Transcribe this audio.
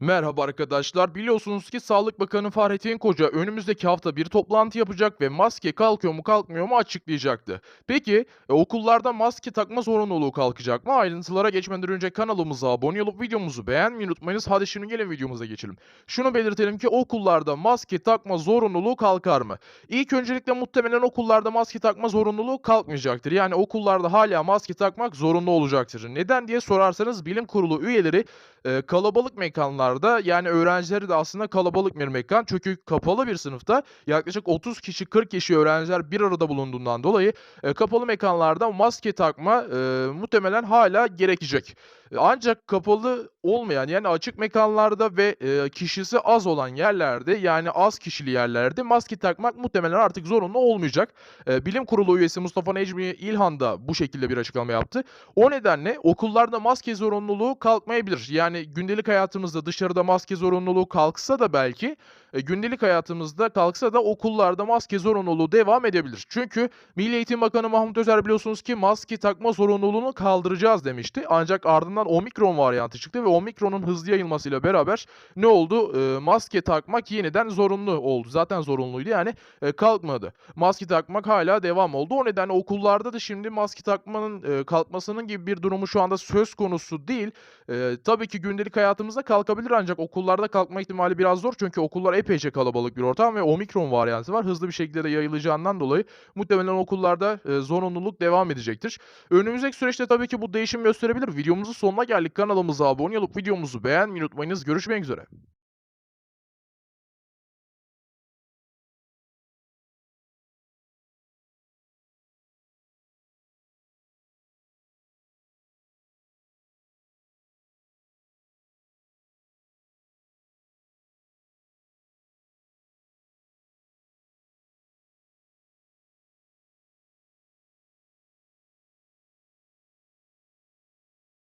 Merhaba arkadaşlar. Biliyorsunuz ki Sağlık Bakanı Fahrettin Koca önümüzdeki hafta bir toplantı yapacak ve maske kalkıyor mu kalkmıyor mu açıklayacaktı. Peki e, okullarda maske takma zorunluluğu kalkacak mı? Ayrıntılara geçmeden önce kanalımıza abone olup videomuzu beğenmeyi unutmayınız. Hadi şimdi gelin videomuza geçelim. Şunu belirtelim ki okullarda maske takma zorunluluğu kalkar mı? İlk öncelikle muhtemelen okullarda maske takma zorunluluğu kalkmayacaktır. Yani okullarda hala maske takmak zorunlu olacaktır. Neden diye sorarsanız bilim kurulu üyeleri Kalabalık mekanlarda yani öğrencileri de aslında kalabalık bir mekan. Çünkü kapalı bir sınıfta yaklaşık 30 kişi, 40 kişi öğrenciler bir arada bulunduğundan dolayı, kapalı mekanlarda maske takma, muhtemelen hala gerekecek. Eee, ancak kapalı olmayan yani açık mekanlarda ve, eee, kişisi az olan yerlerde yani az kişili yerlerde maske takmak muhtemelen artık zorunlu olmayacak. Eee, bilim kurulu üyesi Mustafa Necmi İlhan da bu şekilde bir açıklama yaptı. O nedenle okullarda maske zorunluluğu kalkmayabilir. Yani gündelik hayatımızda dışarıda maske zorunluluğu kalksa da belki, eee, gündelik hayatımızda kalksa da okullarda maske zorunluluğu devam edebilir. Çünkü Milli Eğitim Bakanı Mahmut Özer biliyorsunuz ki maske takma zorunluluğunu kaldıracağız demişti. Ancak ardından omikron varyantı çıktı ve omikronun hızlı yayılmasıyla beraber ne oldu? Eee, maske takmak yeniden zorunlu oldu. Zaten zorunluydu yani, eee, kalkmadı. Maske takmak hala devam oldu. O nedenle okullarda da şimdi maske takmanın, kalkmasının gibi bir durumu şu anda söz konusu değil. Tabii ki gündelik hayatımızda kalkabilir ancak okullarda kalkma ihtimali biraz zor. Çünkü okullar epeyce kalabalık bir ortam ve omikron varyantı var. Hızlı bir şekilde de yayılacağından dolayı muhtemelen okullarda, eee, zorunluluk devam edecektir. Önümüzdeki süreçte tabii ki bu değişim gösterebilir. Videomuzun sonuna geldik. Kanalımıza abone olup videomuzu beğenmeyi unutmayınız. Görüşmek üzere.